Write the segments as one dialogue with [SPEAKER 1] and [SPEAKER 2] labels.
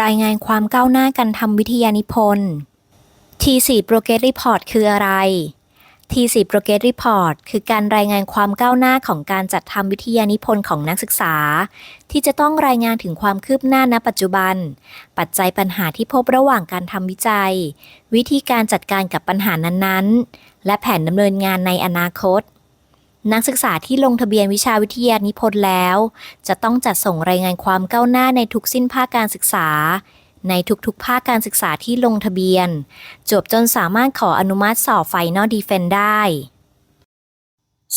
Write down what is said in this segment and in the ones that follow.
[SPEAKER 1] รายงานความก้าวหน้าการทำวิทยานิพนธ์ T4 Progress Report คืออะไร T4 Progress Report คือการรายงานความก้าวหน้าของการจัดทำวิทยานิพนธ์ของนักศึกษา ที่จะต้องรายงานถึงความคืบหน้าณปัจจุบัน ปัจจัยปัญหาที่พบระหว่างการทำวิจัย วิธีการจัดการกับปัญหานั้นๆ และแผนดำเนินงานในอนาคต นักศึกษาที่ลงทะเบียนวิชาวิทยานิพนธ์แล้ว จะต้องจัดส่งรายงานความก้าวหน้าในทุกสิ้นภาคการศึกษา ในทุกๆ ภาคการศึกษาที่ลงทะเบียน จบจนสามารถขออนุมัติสอบไฟนอลดีเฟนได้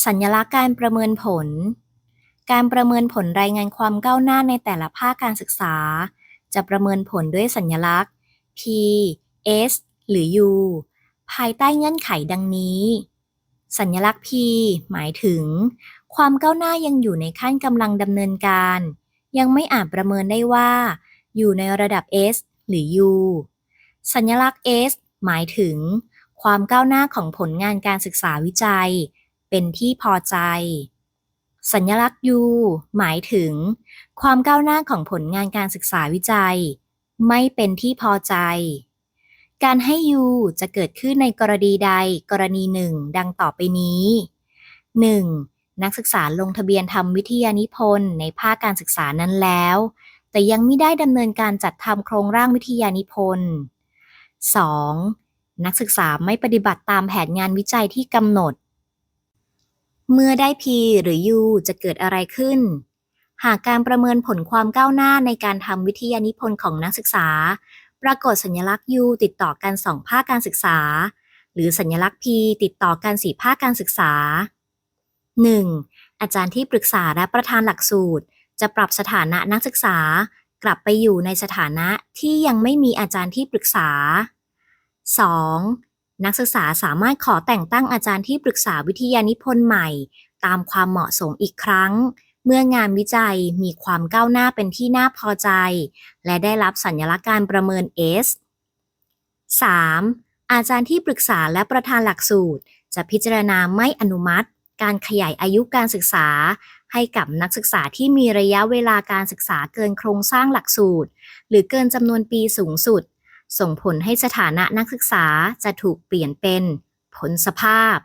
[SPEAKER 1] สัญลักษณ์การประเมินผล การประเมินผลรายงานความก้าวหน้าในแต่ละภาคการศึกษา จะประเมินผลด้วยสัญลักษณ์ P S หรือ U ภายใต้เงื่อนไขดังนี้ สัญลักษณ์ P หมายถึง ความก้าวหน้ายังอยู่ในขั้นกำลังดำเนินการ ยังไม่อาจประเมินได้ว่า อยู่ในระดับ S หรือ U สัญลักษณ์ S หมายถึง ความก้าวหน้าของผลงานการศึกษาวิจัย เป็นที่พอใจ สัญลักษณ์ U หมายถึง ความก้าวหน้าของผลงานการศึกษาวิจัย ไม่เป็นที่พอใจ การให้ U จะเกิดขึ้นในกรณีใดกรณีหนึ่ง ดังต่อไปนี้ 1. นักศึกษาลงทะเบียนทำวิทยานิพนธ์ในภาคการศึกษานั้นแล้ว แต่ยังไม่ได้ดำเนินการจัดทำโครงร่างวิทยานิพนธ์ 2. นักศึกษาไม่ปฏิบัติตามแผนงานวิจัยที่กำหนด เมื่อได้ P หรือ U จะเกิดอะไรขึ้น หากการประเมินผลความก้าวหน้าในการทำวิทยานิพนธ์ของนักศึกษา ปรากฏสัญลักษณ์ U ติดต่อกันสองภาคการศึกษา หรือสัญลักษณ์ P ติดต่อกันสี่ภาคการศึกษา 1. อาจารย์ที่ปรึกษาและประธานหลักสูตร จะปรับสถานะนักศึกษา กลับไปอยู่ในสถานะที่ยังไม่มีอาจารย์ที่ปรึกษา 2. นักศึกษาสามารถขอแต่งตั้งอาจารย์ที่ปรึกษาวิทยานิพนธ์ใหม่ ตามความเหมาะสมอีกครั้ง เมื่องานวิจัยมีความก้าวหน้าเป็นที่น่าพอใจ และได้รับสัญลักษณ์การประเมิน S 3. อาจารย์ที่ปรึกษาและประธานหลักสูตร จะพิจารณาไม่อนุมัติ การขยายอายุการศึกษา ให้กับนักศึกษาที่มีระยะเวลาการศึกษาเกินโครงสร้างหลักสูตร หรือเกินจำนวนปีสูงสุด ส่งผลให้สถานะนักศึกษาจะถูกเปลี่ยนเป็น ผลสภาพ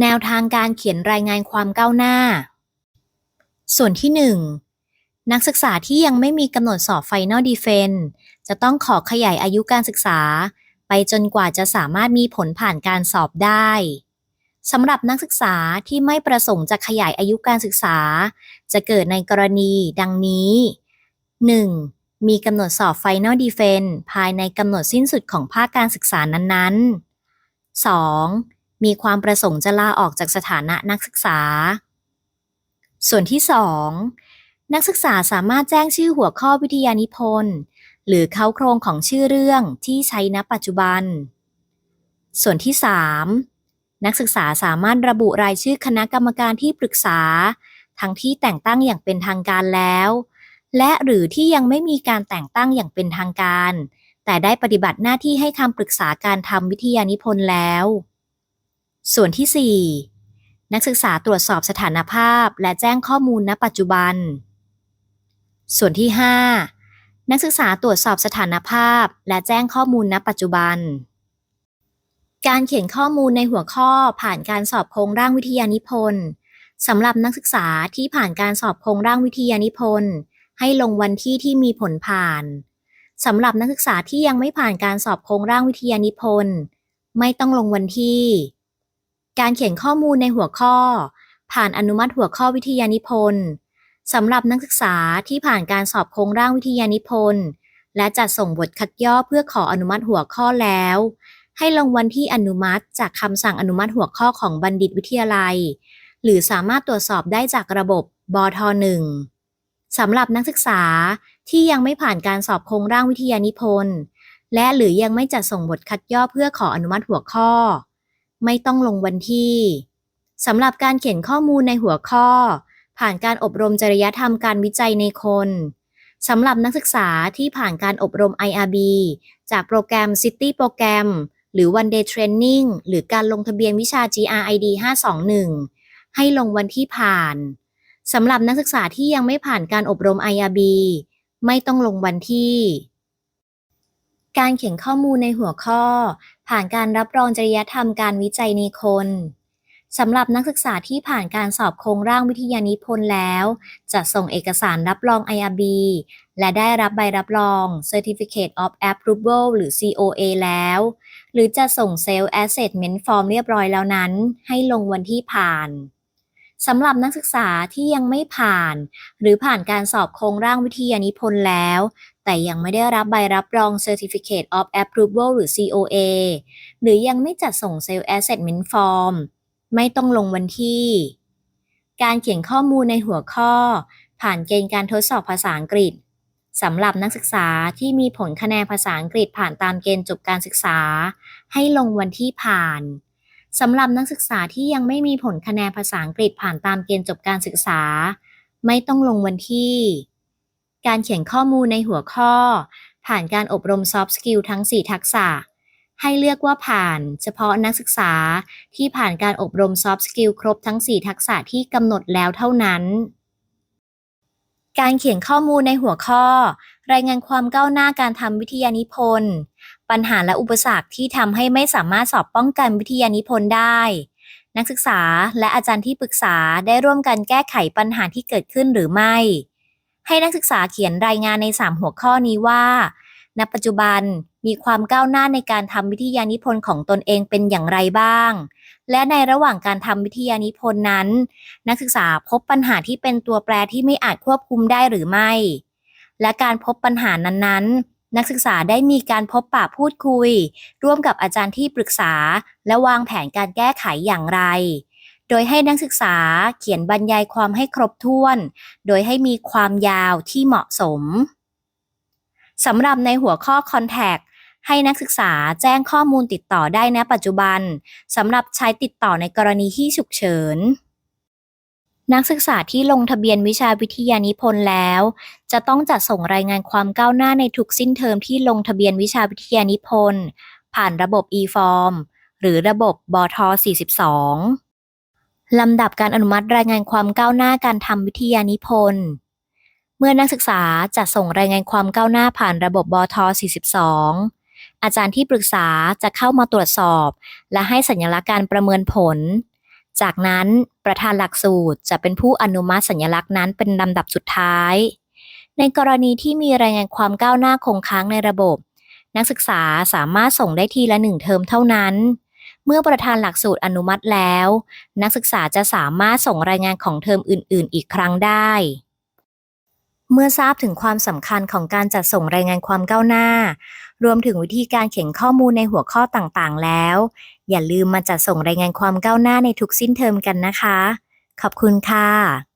[SPEAKER 1] แนวทางการเขียนรายงานความก้าวหน้า ส่วนที่ 1 นักศึกษาที่ยังไม่มีกำหนดสอบ Final Defense จะต้องขอขยายอายุการศึกษา ไปจนกว่าจะสามารถมีผลผ่านการสอบได้สำหรับนักศึกษาที่ไม่ประสงค์จะขยายอายุการศึกษา จะเกิดในกรณีดังนี้ 1. มีกำหนดสอบ Final Defense ภายในกำหนดสิ้นสุดของภาคการศึกษานั้นๆ 2. มีความประสงค์จะลาออกจากสถานะนักศึกษา ส่วนที่ 2. นักศึกษาสามารถแจ้งชื่อหัวข้อวิทยานิพนธ์ หรือเข้าโครงของชื่อเรื่องที่ใช้ณปัจจุบัน ส่วนที่ 3. นักศึกษาสามารถระบุรายชื่อคณะกรรมการที่ปรึกษา ทั้งที่แต่งตั้งอย่างเป็นทางการแล้ว และหรือที่ยังไม่มีการแต่งตั้งอย่างเป็นทางการ แต่ได้ปฏิบัติหน้าที่ให้คำปรึกษาการทำวิทยานิพนธ์แล้ว ส่วนที่ 4. นักศึกษาตรวจสอบสถานภาพ และแจ้งข้อมูลณปัจจุบัน ส่วนที่ 5. นักศึกษาตรวจสอบสถานภาพ และแจ้งข้อมูลณปัจจุบัน การเขียนข้อมูลในหัวข้อผ่านการสอบโครงร่างวิทยานิพนธ์สำหรับนักศึกษาที่ผ่านการสอบโครงร่างวิทยานิพนธ์ให้ลงวันที่ที่มีผลผ่านสำหรับนักศึกษาที่ยังไม่ผ่านการสอบโครงร่างวิทยานิพนธ์ไม่ต้องลงวันที่ การเขียนข้อมูลในหัวข้อ ผ่านอนุมัติหัวข้อวิทยานิพนธ์สำหรับนักศึกษาที่ผ่านการสอบโครงร่างวิทยานิพนธ์และจัดส่งบทคัดย่อเพื่อขออนุมัติหัวข้อแล้ว ให้ลงวันที่อนุมัติจากคำสั่งอนุมัติหัวข้อของบัณฑิตวิทยาลัย หรือสามารถตรวจสอบได้จากระบบบท .1 สำหรับนักศึกษาที่ยังไม่ผ่านการสอบโครงร่างวิทยานิพนธ์และหรือยังไม่จัดส่งบทคัดย่อเพื่อขออนุมัติหัวข้อ ไม่ต้องลงวันที่สำหรับการเขียนข้อมูลในหัวข้อ ผ่านการอบรมจริยธรรมการวิจัยในคนสำหรับนักศึกษาที่ผ่านการอบรม IRB จากโปรแกรม City โปรแกรมหรือ One Day Training หรือการลงทะเบียนวิชา GRID 521 ให้ลงวันที่ผ่านสำหรับนักศึกษาที่ยังไม่ผ่านการอบรม IRB ไม่ต้องลงวันที่ การเขียนข้อมูลในหัวข้อ ผ่านการรับรองจริยธรรมการวิจัยในคนสำหรับนักศึกษาที่ผ่านการสอบโครงร่างวิทยานิพนธ์แล้ว จะส่งเอกสารรับรอง IRB และได้รับใบรับรอง Certificate of Approval หรือ COA แล้ว หรือจะส่ง Sales Assessment Form เรียบร้อยแล้วนั้น ให้ลงวันที่ผ่าน สำหรับนักศึกษาที่ยังไม่ผ่าน หรือผ่านการสอบโครงร่างวิทยานิพนธ์แล้ว แต่ยังไม่ได้รับใบรับรอง Certificate of Approval หรือ COA หรือยังไม่จัดส่ง Self Assessment Form ไม่ต้องลงวันที่ การเขียนข้อมูลในหัวข้อ ผ่านเกณฑ์การทดสอบภาษาอังกฤษสำหรับนักศึกษาที่มีผลคะแนนภาษาอังกฤษผ่านตามเกณฑ์จบการศึกษา ให้ลงวันที่ผ่าน สำหรับนักศึกษาที่ยังไม่มีผลคะแนนภาษาอังกฤษผ่านตามเกณฑ์จบการศึกษา ไม่ต้องลงวันที่ การเขียนข้อมูลในหัวข้อ ผ่านการอบรม soft skill ทั้ง 4 ทักษะ ให้เลือกว่าผ่าน เฉพาะนักศึกษาที่ผ่านการอบรม soft skill ครบทั้ง 4 ทักษะที่กำหนดแล้วเท่านั้น การเขียนข้อมูลในหัวข้อ รายงานความก้าวหน้าการทำวิทยานิพนธ์ ปัญหาและอุปสรรคที่ทำให้ไม่สามารถสอบป้องกันวิทยานิพนธ์ได้ นักศึกษาและอาจารย์ที่ปรึกษาได้ร่วมกันแก้ไขปัญหาที่เกิดขึ้นหรือไม่ ให้นักศึกษาเขียนรายงานใน 3 หัวข้อนี้ว่า ณ ปัจจุบันมีความก้าวหน้าในการทำวิทยานิพนธ์ของตนเองเป็นอย่างไรบ้าง และในระหว่างการทำวิทยานิพนธ์นั้น นักศึกษาพบปัญหาที่เป็นตัวแปรที่ไม่อาจควบคุมได้หรือไม่ และการพบปัญหานั้นๆ นักศึกษาได้มีการพบปะพูดคุย ร่วมกับอาจารย์ที่ปรึกษา และวางแผนการแก้ไขอย่างไร โดยให้นักศึกษาเขียนบรรยายความให้ครบถ้วน โดยให้มีความยาวที่เหมาะสมสำหรับในหัวข้อ Contact ให้นักศึกษาแจ้งข้อมูลติดต่อได้ณปัจจุบันสำหรับใช้ติดต่อในกรณีที่ฉุกเฉิน นักศึกษาที่ลงทะเบียนวิชาวิทยานิพนธ์แล้ว จะต้องจัดส่งรายงานความก้าวหน้าในทุกสิ้นเทอมที่ลงทะเบียนวิชาวิทยานิพนธ์ผ่านระบบ e-form หรือระบบบท42 ลำดับการอนุมัติรายงานความก้าวหน้าการทำวิทยานิพนธ์เมื่อนักศึกษาจะส่งรายงานความก้าวหน้าผ่านระบบบท42 อาจารย์ที่ปรึกษาจะเข้ามาตรวจสอบ และให้สัญลักษณ์การประเมินผล จากนั้นประธานหลักสูตรจะเป็นผู้อนุมัติสัญลักษณ์นั้นเป็นลำดับสุดท้าย ในกรณีที่มีรายงานความก้าวหน้าคงค้างในระบบ นักศึกษาสามารถส่งได้ทีละหนึ่งเทอมเท่านั้น เมื่อประธานหลักสูตรอนุมัติแล้ว นักศึกษาจะสามารถส่งรายงานของเทอมอื่น ๆ อีกครั้งได้ เมื่อทราบถึงความสำคัญของการจัดส่งรายงานความก้าวหน้า รวมถึงวิธีการเขียนข้อมูลในหัวข้อต่างๆ แล้ว อย่าลืมมาจัดส่งรายงานความก้าวหน้าในทุกสิ้นเทอมกันนะคะ ขอบคุณค่ะ